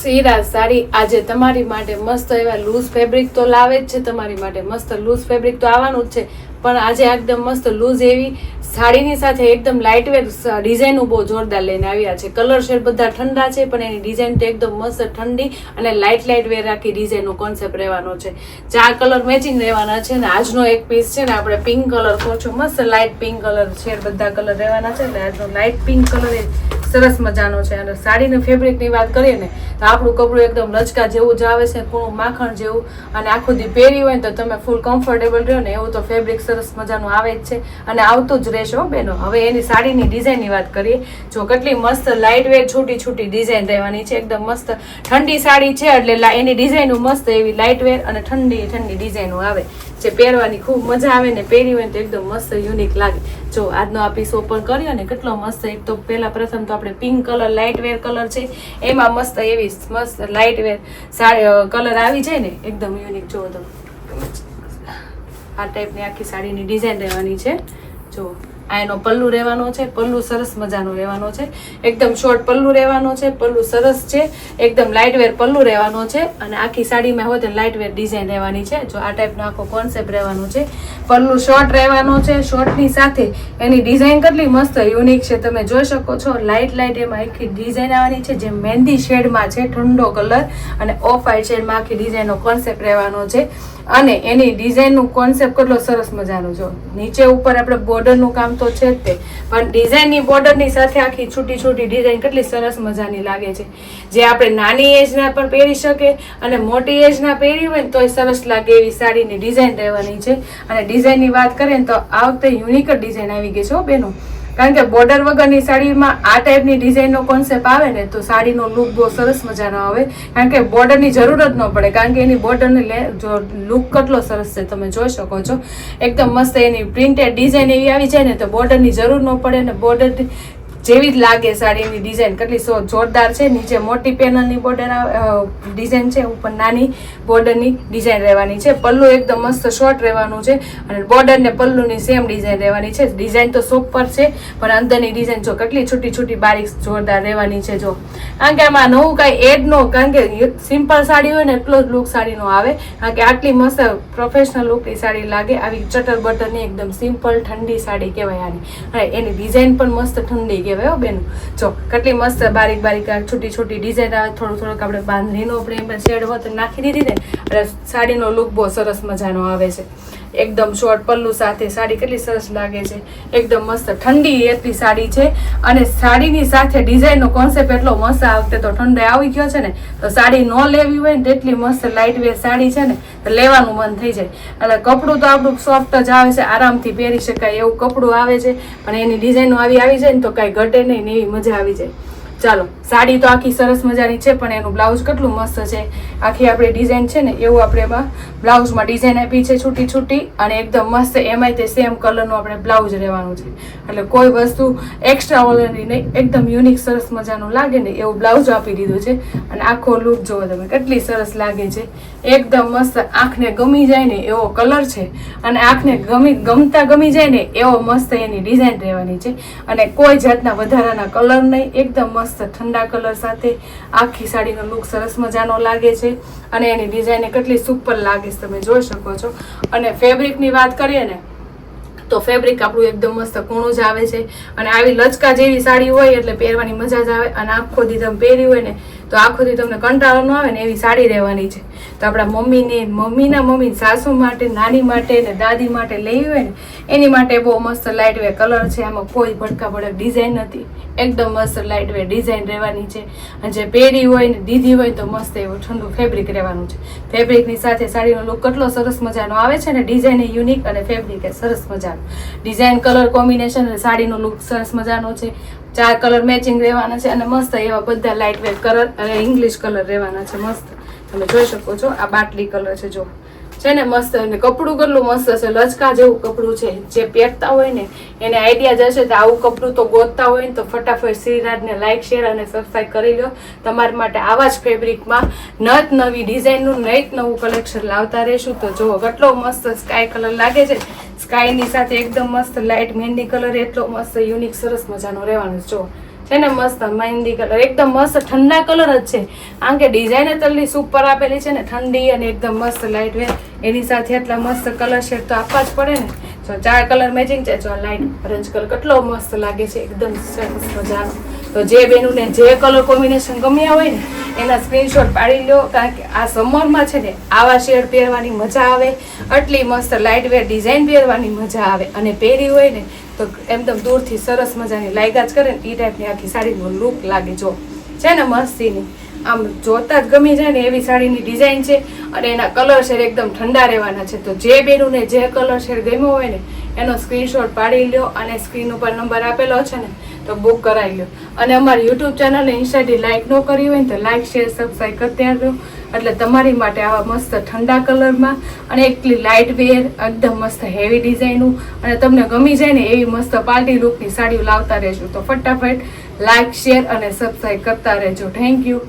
સિરાજ સાડી, આજે તમારી માટે મસ્ત એવા લૂઝ ફેબ્રિક તો લાવે જ છે, તમારી માટે મસ્ત લૂઝ ફેબ્રિક તો આવવાનું જ છે, પણ આજે એકદમ મસ્ત લૂઝ એવી સાડીની સાથે એકદમ લાઇટ વેર ડિઝાઇન બહુ જોરદાર લઈને આવ્યા છે. કલર શેડ બધા ઠંડા છે, પણ એની ડિઝાઇન તો એકદમ મસ્ત ઠંડી અને લાઇટ લાઇટ વેર રાખી ડિઝાઇનનો કોન્સેપ્ટ રહેવાનો છે. ચાર કલર મેચિંગ રહેવાના છે ને, આજનો એક પીસ છે ને, આપણે પિંક કલર કહો છો, મસ્ત લાઇટ પિંક કલર શેડ બધા કલર રહેવાના છે ને, આજનો લાઇટ પિંક કલર એ સરસ મજાનો છે. અને સાડીને ફેબ્રિકની વાત કરીએ ને, તો આપણું કપડું એકદમ લચકા જેવું જ આવે છે, કૂણું માખણ જેવું. અને આખું દી પહેરી હોય ને, તો તમે ફૂલ કમ્ફર્ટેબલ રહો ને, એવું તો ફેબ્રિક સરસ મજાનું આવે જ છે. અને આવતું જ રહેશે બેનો. હવે એની સાડીની ડિઝાઇનની વાત કરીએ, જો કેટલી મસ્ત લાઇટ વેટ છૂટી છૂટી ડિઝાઇન રહેવાની છે. એકદમ મસ્ત ઠંડી સાડી છે, એટલે એની ડિઝાઇનો મસ્ત એવી લાઇટ વેર અને ઠંડી ઠંડી ડિઝાઇનો આવે. જે પહેરવાની ખૂબ મજા આવે ને પહેરી હોય તો એકદમ મસ્ત યુનિક લાગે. જો આજનો આ પીસ ઓપન કર્યો ને, કેટલો મસ્ત એક તો પહેલાં પ્રથમ તો આપણે pink colour light wear colour છે. એમાં મસ્ત એવી મસ્ત લાઇટ વેર સાડી કલર આવી જાય ને, એકદમ યુનિક જો તો આ ટાઈપની આખી સાડીની ડિઝાઇન રહેવાની છે. જો આ એનો પલ્લુ રહેવાનો છે, પલ્લુ સરસ મજાનો રહેવાનો છે. એકદમ શોર્ટ પલ્લુ રહેવાનો છે, પલ્લુ સરસ છે, એકદમ લાઇટ વેર પલ્લુ રહેવાનો છે અને આખી સાડીમાં હોય તો લાઇટ વેર ડિઝાઇન રહેવાની છે. જો આ ટાઈપનો આખો કોન્સેપ્ટ રહેવાનો છે. પલ્લુ શોર્ટ રહેવાનો છે શોર્ટની સાથે એની ડિઝાઇન કેટલી મસ્ત યુનિક છે. તમે જોઈ શકો છો લાઇટ લાઇટ એમાં આખી ડિઝાઇન આવવાની છે, જે મહેંદી શેડમાં છે, ઠંડો કલર અને ઓફ વાઇટ શેડમાં આખી ડિઝાઇનનો કોન્સેપ્ટ રહેવાનો છે. અને એની ડિઝાઇનનું કોન્સેપ્ટ કેટલો સરસ મજાનો જો નીચે ઉપર આપણે બોર્ડરનું કામ તો છે જ તે. પણ ડિઝાઇનની બોર્ડરની સાથે આખી છૂટી છૂટી ડિઝાઇન કેટલી સરસ મજાની લાગે છે. જે આપણે નાની એજના પણ પહેરી શકે અને મોટી એજના પહેરી હોય ને તોય સરસ લાગે એવી સાડીની ડિઝાઇન રહેવાની છે. અને ડિઝાઇનની વાત કરીએ ને તો આ વખતે યુનિક ડિઝાઇન આવી ગઈ છે હો બેનો. કારણ કે બોર્ડર વગરની સાડીમાં આ ટાઈપની ડિઝાઇનનો કોન્સેપ્ટ આવે ને, તો સાડીનો લુક બહુ સરસ મજાનો આવે. કારણ કે બોર્ડરની જરૂર જ ન પડે. કારણ કે એની બોર્ડરની લે જો લુક કેટલો સરસ છે, તમે જોઈ શકો છો. એકદમ મસ્ત એની પ્રિન્ટેડ ડિઝાઇન એવી આવી જાય ને, તો બોર્ડરની જરૂર ન પડે ને બોર્ડર જેવી જ લાગે સાડીની ડિઝાઇન કેટલી સો જોરદાર છે. નીચે મોટી પેનલની બોર્ડર ડિઝાઇન છે. ઉપર નાની બોર્ડરની ડિઝાઇન રહેવાની છે. પલ્લુ એકદમ મસ્ત શોર્ટ રહેવાનું છે અને બોર્ડર ને પલ્લુની સેમ ડિઝાઇન રહેવાની છે. ડિઝાઇન તો સુપર છે, પણ અંદરની ડિઝાઇન જો કેટલી છૂટી છૂટી બારીક જોરદાર રહેવાની છે જો. કારણ કે આમાં નવું કાંઈ એડ નો કારણ કે સિમ્પલ સાડી હોય ને એટલો જ લુક સાડીનો આવે. કારણ કે આટલી મસ્ત પ્રોફેશનલ લુકની સાડી લાગે. આવી ચટર બટરની એકદમ સિમ્પલ ઠંડી સાડી કહેવાય આની. અને એની ડિઝાઇન પણ મસ્ત ઠંડી કહેવાય. હો બેન? જો, કેટલી મસ્ત બારીક બારીક છોટી છૂટી ડિઝાઇન આવે, થોડું થોડુંક આપણે બાંધણીનો પ્રેમ શેડ હોત નાખી દીધી ને, એટલે સાડીનો લુક બહુ સરસ મજાનો આવે છે. એકદમ શોર્ટ પલ્લુ સાથે સાડી કેટલી સરસ લાગે છે. એકદમ મસ્ત ઠંડી એટલી સાડી છે અને સાડીની સાથે ડિઝાઇનનો કોન્સેપ્ટ એટલો મસ્ત આ વખતે તો ઠંડે આવી ગયો છે ને, તો સાડી ન લેવી હોય ને તેટલી મસ્ત લાઇટ વેર સાડી છે ને, તો લેવાનું મન થઈ જાય. એટલે કપડું તો આપણું સોફ્ટ જ આવે છે, આરામથી પહેરી શકાય એવું કપડું આવે છે, પણ એની ડિઝાઇનો આવી આવી જાય ને તો કાંઈ ઘટે નહીં ને એવી મજા આવી જાય. ચાલો, સાડી તો આખી સરસ મજાની છે, પણ એનું બ્લાઉઝ કેટલું મસ્ત છે. આખી આપણે ડિઝાઇન છે ને, એવું આપણે એમાં બ્લાઉઝમાં ડિઝાઇન આપી છે છૂટી છૂટી, અને એકદમ મસ્ત એમાંય તે સેમ કલરનું આપણે બ્લાઉઝ રહેવાનું છે. એટલે કોઈ વસ્તુ એક્સ્ટ્રા ઓર્ડિનરી નહીં, એકદમ યુનિક સરસ મજાનું લાગે ને, એવું બ્લાઉઝ આપી દીધું છે. અને આખો લુક જુઓ તમે, કેટલી સરસ લાગે છે. એકદમ મસ્ત આંખને ગમી જાય ને, એવો કલર છે. અને આંખને ગમી, ગમતા ગમી જાય ને, એવો મસ્ત એની ડિઝાઇન રહેવાની છે. અને કોઈ જાતના વધારાના કલર નહીં, એકદમ મસ્ત ઠંડા કલર સાથે આખી સાડીનો લુક સરસ મજાનો લાગે છે. અને એની ડિઝાઇન કેટલી સુપર લાગે છે, તમે જોઈ શકો છો. અને ફેબ્રિકની વાત કરીએ ને, તો ફેબ્રિક આપણું એકદમ મસ્ત કૂણું જ આવે છે. અને આવી લચકા જેવી સાડી હોય એટલે પહેરવાની મજા જ આવે. અને આખો દીધમ પહેરી હોય ને તો આખો દી તમને કંટાળો ન આવે ને એવી સાડી રહેવાની છે. તો આપણા મમ્મીને, મમ્મીના મમ્મી સાસુ માટે, નાની માટે ને દાદી માટે લેવી હોય ને, એની માટે બહુ મસ્ત લાઇટ વે કલર છે. આમાં કોઈ ભડકા ભડક ડિઝાઇન નથી. એકદમ મસ્ત લાઇટ વે ડિઝાઇન રહેવાની છે. અને જે પહેરી હોય ને દીધી હોય તો મસ્ત એવું ઠંડુ ફેબ્રિક રહેવાનું છે. ફેબ્રિકની સાથે સાડીનો લુક કેટલો સરસ મજાનો આવે છે ને ડિઝાઇન એ યુનિક અને ફેબ્રિક એ સરસ મજાનો. ડિઝાઇન કલર કોમ્બિનેશન અને સાડીનો લુક સરસ મજાનો છે. ચાર કલર મેચિંગ રહેવાના છે અને મસ્ત એવા બધા લાઇટ વેટ કલર અને ઇંગ્લિશ કલર રહેવાના છે, મસ્ત. તમે જોઈ શકો છો, આ બાટલી કલર છે, જો. છે ને મસ્ત, અને કપડું કેટલું મસ્ત છે, લચકા જેવું કપડું છે. જે પહેરતા હોય ને, એને આઈડિયા જશે તો આવું કપડું તો ગોતતા હોય ને, તો ફટાફટ શ્રીરાજને લાઈક શેર અને સબસ્ક્રાઈબ કરી લો તમારા માટે આવા જ ફેબ્રિકમાં નત નવી ડિઝાઇનનું નઈત નવું કલેક્શન લાવતા રહેશું. તો જુઓ કેટલો મસ્ત સ્કાય કલર લાગે છે. સ્કાયની સાથે એકદમ મસ્ત લાઇટ મહેંદી કલર એટલો મસ્ત યુનિક સરસ મજાનો રહેવાનો જુઓ છે ને મસ્ત મહેંદી કલર. એકદમ મસ્ત ઠંડા કલર જ છે. આમ કે ડિઝાઇન તલ્લી સુપર આપેલી છે ને, ઠંડી અને એકદમ મસ્ત લાઇટ વેર એની સાથે એટલા મસ્ત કલર શેડ તો આપવા જ પડે ને. જો ચાર કલર મેચિંગ છે, જો લાઇટ ઓરેન્જ કલર કેટલો મસ્ત લાગે છે. એકદમ સરસ મજાનો. તો જે બેનુને જે કલર કોમ્બિનેશન ગમ્યા હોય ને, એના સ્ક્રીનશોટ પાડી લો કારણ કે આ સમરમાં છે ને, આવા શેડ પહેરવાની મજા આવે, આટલી મસ્ત લાઇટ વેર ડિઝાઇન પહેરવાની મજા આવે. અને પહેરી હોય ને, તો એકદમ દૂરથી સરસ મજાની લાગ્યા જ કરે ને એ ટાઈપની આખી સાડીનો લુક લાગે જો. છે ને મસ્તીની. આમ જોતા જ ગમી જાય ને એવી સાડીની ડિઝાઇન છે અને એના કલર શેડ એકદમ ઠંડા રહેવાના છે. તો જે બેનુને જે કલર શેડ ગમ્યો હોય ને, એનો સ્ક્રીનશોટ પાડી લ્યો અને સ્ક્રીન ઉપર નંબર આપેલો છે ને, તો બુક કરાવી લો અને અમારી યુટ્યુબ ચેનલને ઇન્સ્ટાથી લાઇક ન કરી હોય ને, તો લાઇક શેર સબસ્ક્રાઈબ કરતી આવજો એટલે તમારી માટે આવા મસ્ત ઠંડા કલરમાં અને એકલી લાઇટ વેર એકદમ મસ્ત હેવી ડિઝાઇનનું અને તમને ગમી જાય ને એવી મસ્ત પાર્ટી લુકની સાડીઓ લાવતા રહેજો. તો ફટાફટ લાઇક શેર અને સબસ્ક્રાઈબ કરતા રહેજો. Thank you